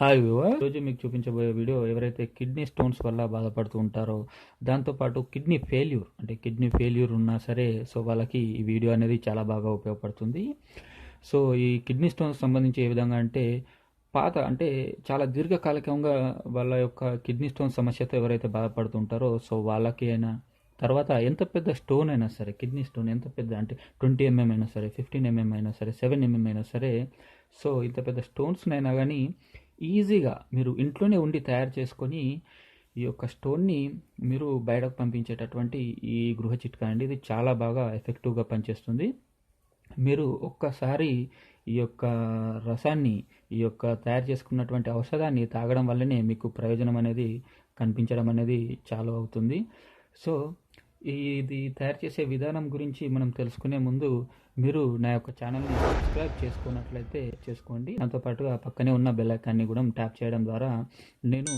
Hi viewer రోజు మీకు చూపించబోయే వీడియో ఎవరైతే కిడ్నీ స్టోన్స్ వల్ల బాధపడుతూ ఉంటారో దాంతోపాటు కిడ్నీ ఫెయిల్యూర్ అంటే కిడ్నీ ఫెయిల్యూర్ ఉన్నా సరే సో వాళ్ళకి ఈ వీడియో అనేది చాలా బాగా ఉపయోగపడుతుంది. సో ఈ కిడ్నీ స్టోన్స్ సంబంధించి ఏ విధంగా అంటే పాత అంటే చాలా దీర్ఘకాలికంగా వాళ్ళ యొక్క కిడ్నీ స్టోన్ సమస్యతో ఎవరైతే బాధపడుతుంటారో సో వాళ్ళకి అయినా తర్వాత ఎంత పెద్ద స్టోన్ అయినా సరే కిడ్నీ స్టోన్ ఎంత పెద్ద అంటే ట్వంటీ ఎంఎం అయినా సరే ఫిఫ్టీన్ ఎంఎం అయినా సరే సెవెన్ ఎంఎం అయినా సరే సో ఇంత పెద్ద స్టోన్స్నైనా కానీ ఈజీగా మీరు ఇంట్లోనే ఉండి తయారు చేసుకొని ఈ యొక్క స్టోన్ని మీరు బయటకు పంపించేటటువంటి ఈ గృహ చిట్కా అండి. ఇది చాలా బాగా ఎఫెక్టివ్గా పనిచేస్తుంది. మీరు ఒక్కసారి ఈ యొక్క రసాన్ని ఈ యొక్క తయారు చేసుకున్నటువంటి ఔషధాన్ని తాగడం వల్లనే మీకు ప్రయోజనం అనేది కనిపించడం అనేది చాలు అవుతుంది. సో ఇది తయారు చేసే విధానం గురించి మనం తెలుసుకునే ముందు మీరు నా యొక్క ఛానల్ని సబ్స్క్రైబ్ చేసుకున్నట్లయితే చేసుకోండి. దాంతో పాటుగా పక్కనే ఉన్న బెల్ ఐకాన్ని కూడా ట్యాప్ చేయడం ద్వారా నేను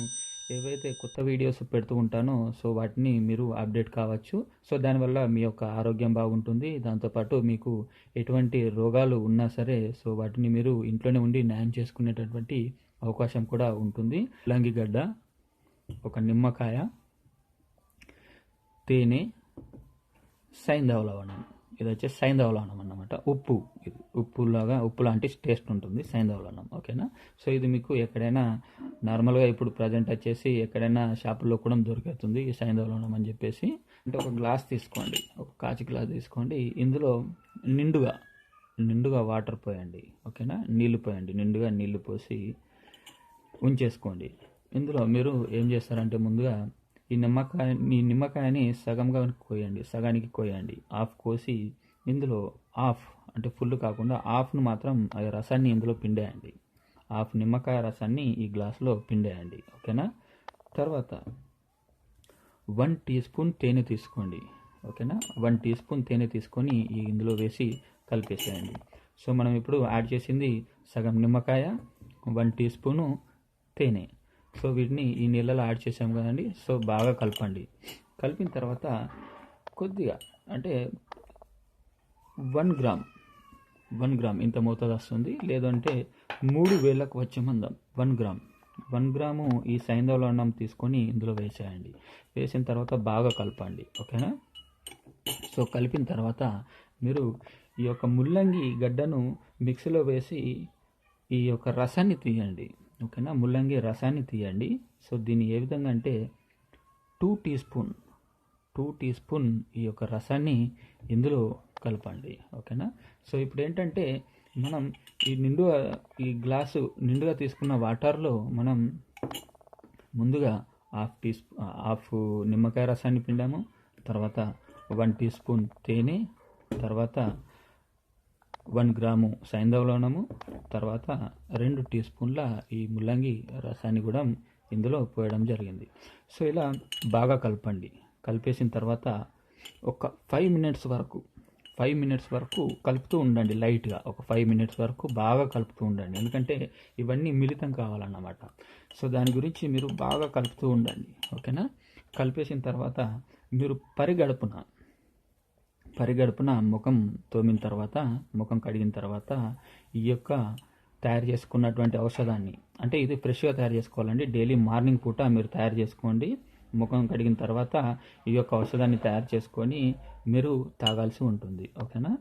ఏవైతే కొత్త వీడియోస్ పెడుతూ ఉంటానో సో వాటిని మీరు అప్డేట్ కావచ్చు. సో దానివల్ల మీ యొక్క ఆరోగ్యం బాగుంటుంది. దాంతోపాటు మీకు ఎటువంటి రోగాలు ఉన్నా సరే సో వాటిని మీరు ఇంట్లోనే ఉండి న్యాయం చేసుకునేటటువంటి అవకాశం కూడా ఉంటుంది. లంగిగడ్డ ఒక నిమ్మకాయ తేనె సైంధవ లవణం ఇది వచ్చేసి సైంధవ లవణం అన్నమాట. ఉప్పు. ఇది ఉప్పులాగా ఉప్పు లాంటి టేస్ట్ ఉంటుంది సైంధవ లవణం ఓకేనా? సో ఇది మీకు ఎక్కడైనా నార్మల్గా ఇప్పుడు ప్రజెంట్ వచ్చేసి ఎక్కడైనా షాపుల్లో కూడా దొరికేస్తుంది ఈ సైంధవ లవణం అని చెప్పేసి. అంటే ఒక గ్లాస్ తీసుకోండి. ఒక కాచి గ్లాస్ తీసుకోండి. ఇందులో నిండుగా నిండుగా వాటర్ పోయండి. ఓకేనా? నీళ్ళు పోయండి. నిండుగా నీళ్ళు పోసి ఉంచేసుకోండి. ఇందులో మీరు ఏం చేస్తారంటే ముందుగా ఈ నిమ్మకాయ ఈ నిమ్మకాయని సగంగా కోయండి సగానికి కోయండి. హాఫ్ కోసి ఇందులో హాఫ్ అంటే ఫుల్ కాకుండా హాఫ్ను మాత్రం ఆ రసాన్ని ఇందులో పిండేయండి. హాఫ్ నిమ్మకాయ రసాన్ని ఈ గ్లాస్లో పిండేయండి. ఓకేనా? తర్వాత వన్ టీ స్పూన్ తేనె తీసుకోండి. ఓకేనా? వన్ టీ స్పూన్ తేనె తీసుకొని ఈ ఇందులో వేసి కలిపేసేయండి. సో మనం ఇప్పుడు యాడ్ చేసింది సగం నిమ్మకాయ వన్ టీ స్పూను తేనె. సో వీటిని ఈ నీళ్ళలో యాడ్ చేసాం కదండి. సో బాగా కలపండి. కలిపిన తర్వాత కొద్దిగా అంటే వన్ గ్రామ్ వన్ గ్రామ్ ఇంత మోతాదు వస్తుంది. లేదంటే మూడు వేలకు వచ్చే మందం వన్ గ్రామ్. వన్ గ్రాము ఈ సైంధవ అన్నం తీసుకొని ఇందులో వేసేయండి. వేసిన తర్వాత బాగా కలపండి ఓకేనా? సో కలిపిన తర్వాత మీరు ఈ యొక్క ముల్లంగి గడ్డను మిక్సీలో వేసి ఈ యొక్క రసాన్ని తీయండి. ఓకేనా? ముల్లంగి రసాన్ని తీయండి. సో దీన్ని ఏ విధంగా అంటే two teaspoon two teaspoon ఈ యొక్క రసాన్ని ఇందులో కలపండి. ఓకేనా? సో ఇప్పుడు ఏంటంటే మనం ఈ నిండుగా ఈ గ్లాసు నిండుగా తీసుకున్న వాటర్లో మనం ముందుగా హాఫ్ టీ స్పూ హాఫ్ నిమ్మకాయ రసాన్ని పిండాము. తర్వాత వన్ టీ స్పూన్ తేనె తర్వాత వన్ గ్రాము సైంధవ లవణము తర్వాత రెండు టీ స్పూన్ల ఈ ముల్లంగి రసాన్ని కూడా ఇందులో పోయడం జరిగింది. సో ఇలా బాగా కలపండి. కలిపేసిన తర్వాత ఒక ఫైవ్ మినిట్స్ వరకు ఫైవ్ మినిట్స్ వరకు కలుపుతూ ఉండండి లైట్గా. ఒక ఫైవ్ మినిట్స్ వరకు బాగా కలుపుతూ ఉండండి. ఎందుకంటే ఇవన్నీ మిళితం కావాలన్నమాట. సో దాని గురించి మీరు బాగా కలుపుతూ ఉండండి. ఓకేనా? కలిపేసిన తర్వాత మీరు పరిగడుపున పరిగడుపున ముఖం తోమిన తర్వాత ముఖం కడిగిన తర్వాత ఈ యొక్క తయారు చేసుకున్నటువంటి ఔషధాన్ని అంటే ఇది ఫ్రెష్గా తయారు చేసుకోవాలండి. డైలీ మార్నింగ్ పూట మీరు తయారు చేసుకోండి. ముఖం కడిగిన తర్వాత ఈ యొక్క ఔషధాన్ని తయారు చేసుకొని మీరు తాగాల్సి ఉంటుంది. ఓకేనా?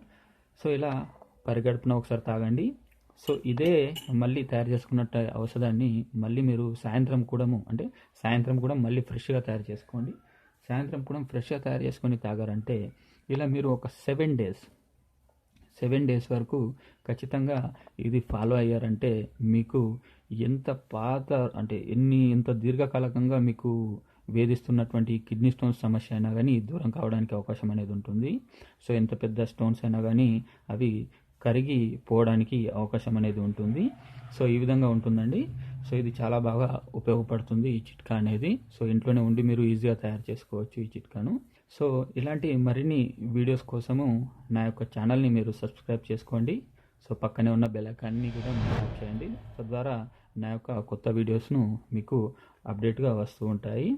సో ఇలా పరిగడుపున ఒకసారి తాగండి. సో ఇదే మళ్ళీ తయారు చేసుకున్నట్టు ఔషధాన్ని మళ్ళీ మీరు సాయంత్రం కూడా అంటే సాయంత్రం కూడా మళ్ళీ ఫ్రెష్గా తయారు చేసుకోండి. సాయంత్రం కూడా ఫ్రెష్గా తయారు చేసుకొని తాగారంటే ఇలా మీరు ఒక సెవెన్ డేస్ సెవెన్ డేస్ వరకు ఖచ్చితంగా ఇది ఫాలో అయ్యారంటే మీకు ఎంత పాత అంటే ఎన్ని ఎంత దీర్ఘకాలకంగా మీకు వేధిస్తున్నటువంటి కిడ్నీ స్టోన్స్ సమస్య అయినా కానీ దూరం కావడానికి అవకాశం అనేది ఉంటుంది. సో ఎంత పెద్ద స్టోన్స్ అయినా కానీ అవి కరిగి పోవడానికి అవకాశం అనేది ఉంటుంది. సో ఈ విధంగా ఉంటుందండి. సో ఇది చాలా బాగా ఉపయోగపడుతుంది ఈ చిట్కా అనేది. సో ఇంట్లోనే ఉండి మీరు ఈజీగా తయారు చేసుకోవచ్చు ఈ చిట్కాను. సో ఇలాంటి మరిన్ని వీడియోస్ కోసము నా యొక్క ఛానల్ని మీరు సబ్స్క్రైబ్ చేసుకోండి. సో పక్కనే ఉన్న బెలకాన్ని కూడా ట్యాప్ చేయండి. తద్వారా నా యొక్క కొత్త వీడియోస్ను మీకు అప్డేట్గా వస్తూ ఉంటాయి.